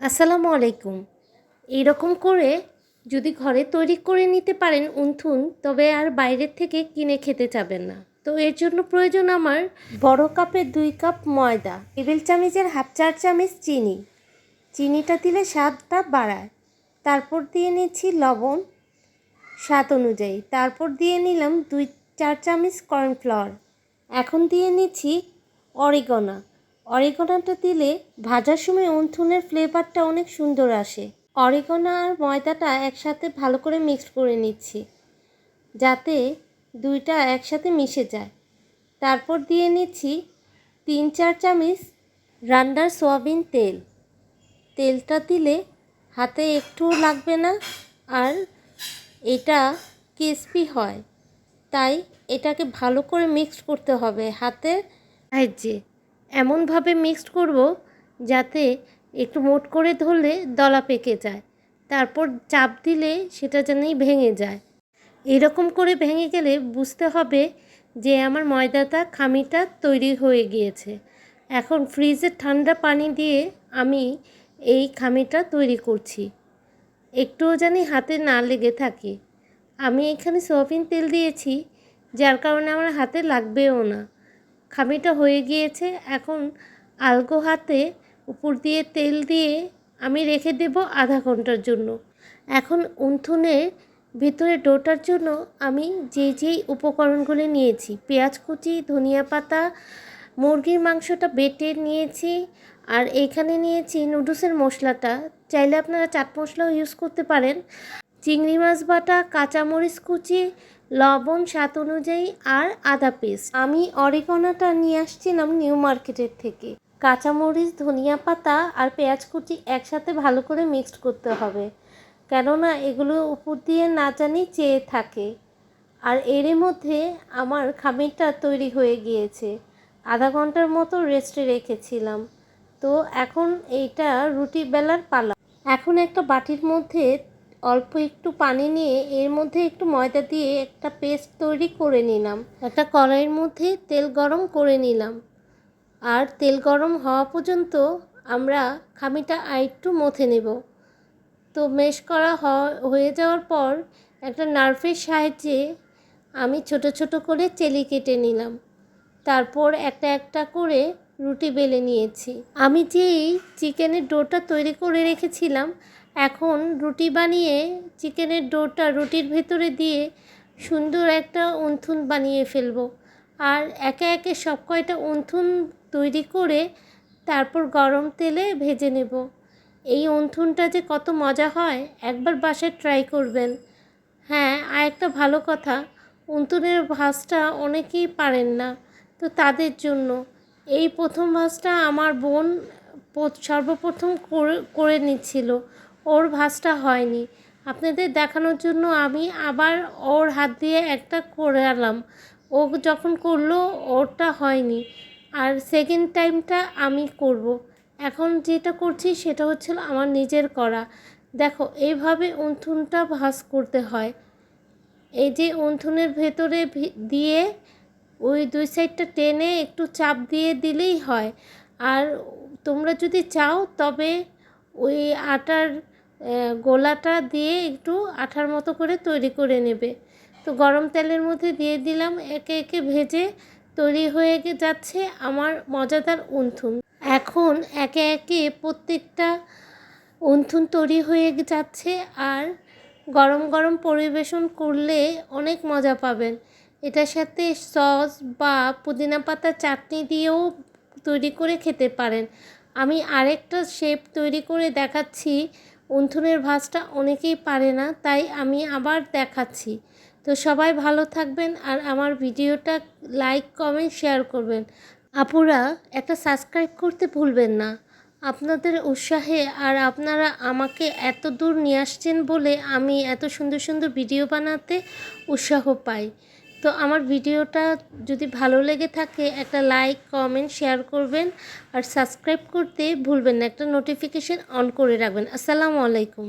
আসসালামু আলাইকুম। এইরকম করে যদি ঘরে তৈরি করে নিতে পারেন উনথুন, তবে আর বাইরের থেকে কিনে খেতে চাবেন না। তো এর জন্য প্রয়োজন আমার বড় কাপের দুই কাপ ময়দা, টেবিল চামচের হাফ চার চামচ চিনি। চিনিটা দিলে স্বাদটা বাড়ায়। তারপর দিয়ে নিচ্ছি লবণ স্বাদ অনুযায়ী। তারপর দিয়ে নিলাম দুই চার চামচ কর্নফ্লাওয়ার। এখন দিয়ে নিচ্ছি অরিগনা। অরিগনাটা দিলে ভাজার সময় উনথুনের ফ্লেভারটা অনেক সুন্দর আসে। অরিগনা আর ময়দাটা একসাথে ভালো করে মিক্স করে নিচ্ছি। যাতে দুইটা একসাথে মিশে যায়। তারপর দিয়ে নিচ্ছি তিন চার চামচ রান্নার সোয়াবিন তেল। তেলটা দিলে হাতে একটুও লাগবে না আর এটা ক্রিস্পি হয়। তাই এটাকে ভালো করে মিক্স করতে হবে হাতের সাহায্যে। এমনভাবে মিক্সড করব যাতে একটু মোট করে ধরলে দলা পেকে যায়। তারপর চাপ দিলে সেটা যেনই ভেঙে যায়। এরকম করে ভেঙে গেলে বুঝতে হবে যে আমার ময়দাটা, খামিটা তৈরি হয়ে গিয়েছে। এখন ফ্রিজের ঠান্ডা পানি দিয়ে আমি এই খামিটা তৈরি করছি। একটুও জানি হাতে না লেগে থাকে। আমি এখানে সোয়াবিন তেল দিয়েছি, যার কারণে আমার হাতে লাগবেও না। খামিটা হয়ে গিয়েছে। এখন আলগো হাতে উপর দিয়ে তেল দিয়ে আমি রেখে দেব আধা ঘণ্টার জন্য। এখন উন্থনের ভিতরে ডোটার জন্য আমি যে যেই উপকরণগুলি নিয়েছি, পেঁয়াজ কুচি, ধনিয়া পাতা, মুরগির মাংসটা বেটে নিয়েছি আর এইখানে নিয়েছি নুডলসের মশলাটা। চাইলে আপনারা চাট মশলাও ইউজ করতে পারেন। চিংড়ি মাছ, বাটা, কাঁচামরিচ কুচি, লবণ, স্বাদ অনুযায়ী, আর আদা পেস্ট। আমি অরিগনাটা নিয়ে আসছিলাম নিউ মার্কেটের থেকে। কাঁচামরিচ, ধনিয়া পাতা আর পেঁয়াজ কুচি একসাথে ভালো করে মিক্সড করতে হবে। কেননা এগুলো উপর দিয়ে না জানি চেয়ে থাকে। আর এর মধ্যে আমার খামিরটা তৈরি হয়ে গিয়েছে। আধা ঘণ্টার মতো রেস্টে রেখেছিলাম। তো এখন এইটা রুটি বেলার পালা। এখন একটা বাটির মধ্যে অল্প একটু পানি নিয়ে এর মধ্যে একটু ময়দা দিয়ে একটা পেস্ট তৈরি করে নিলাম। একটা কড়াইয়ের মধ্যে তেল গরম করে নিলাম। আর তেল গরম হওয়া পর্যন্ত আমরা খামিটা আরেকটু মথে নেব। তো মেশ করা হয়ে যাওয়ার পর একটা নার্ফের সাহায্যে আমি ছোট ছোট করে চেলি কেটে নিলাম। তারপর একটা একটা করে রুটি বেলে নিয়েছি। আমি যেই চিকেনের ডোটা তৈরি করে রেখেছিলাম এখন রুটি বানিয়ে চিকেনের ডোটা রুটির ভেতরে দিয়ে সুন্দর একটা উন্থুন বানিয়ে ফেলব। আর একে একে সব কয়টা উন্থুন তৈরি করে তারপর গরম তেলে ভেজে নেব। এই উন্থুনটা যে কত মজা হয়, একবার বাসায় ট্রাই করবেন। হ্যাঁ আর একটা ভালো কথা উন্তুনের ভাজটা অনেকেই পারেন না, তো তাদের জন্য। এই প্রথম ভাজটা আমার বোন সর্বপ্রথম করে করে নিচ্ছিল। ওর ভাজটা হয়নি। আপনাদের দেখানোর জন্য আমি আবার ওর হাত দিয়ে একটা করে আনলাম ও যখন করল, ওরটা হয়নি। আর সেকেন্ড টাইমটা আমি করব। এখন যেটা করছি, সেটা হচ্ছিল আমার নিজের করা। দেখো এইভাবে উন্থুনটা ভাজ করতে হয়। এই যে উন্থুনের ভেতরে দিয়ে ওই দুই সাইডটা টেনে একটু চাপ দিয়ে দিলেই হয়। আর তোমরা যদি চাও, তবে ওই আটার গোলাটা দিয়ে একটু আঠার মতো করে তৈরি করে নেবে। তো গরম তেলের মধ্যে দিয়ে দিলাম, একে একে ভেজে তৈরি হয়ে যাচ্ছে আমার মজাদার উন্থুন। এখন একে একে প্রত্যেকটা উন্থুন তৈরি হয়ে যাচ্ছে আর গরম গরম পরিবেশন করলে অনেক মজা পাবেন। এটার সাথে সস বা পুদিনা পাতা চাটনি দিয়েও তৈরি করে খেতে পারেন। আমি আরেকটা শেপ তৈরি করে দেখাচ্ছি। উন্থনের ভাজটা অনেকেই পারে না, তাই আমি আবার দেখাচ্ছি। তো সবাই ভালো থাকবেন আর আমার ভিডিওটা লাইক, কমেন্ট, শেয়ার করবেন। আপুরা, একটা সাবস্ক্রাইব করতে ভুলবেন না। আপনাদের উৎসাহে আর আপনারা আমাকে এত দূর নিয়ে আসছেন বলে আমি এত সুন্দর সুন্দর ভিডিও বানাতে উৎসাহ পাই। তো আমার ভিডিওটা যদি ভালো লেগে থাকে, একটা লাইক কমেন্ট শেয়ার করবেন। আর সাবস্ক্রাইব করতে ভুলবেন না, একটা নোটিফিকেশান অন করে রাখবেন। আসসালামু আলাইকুম।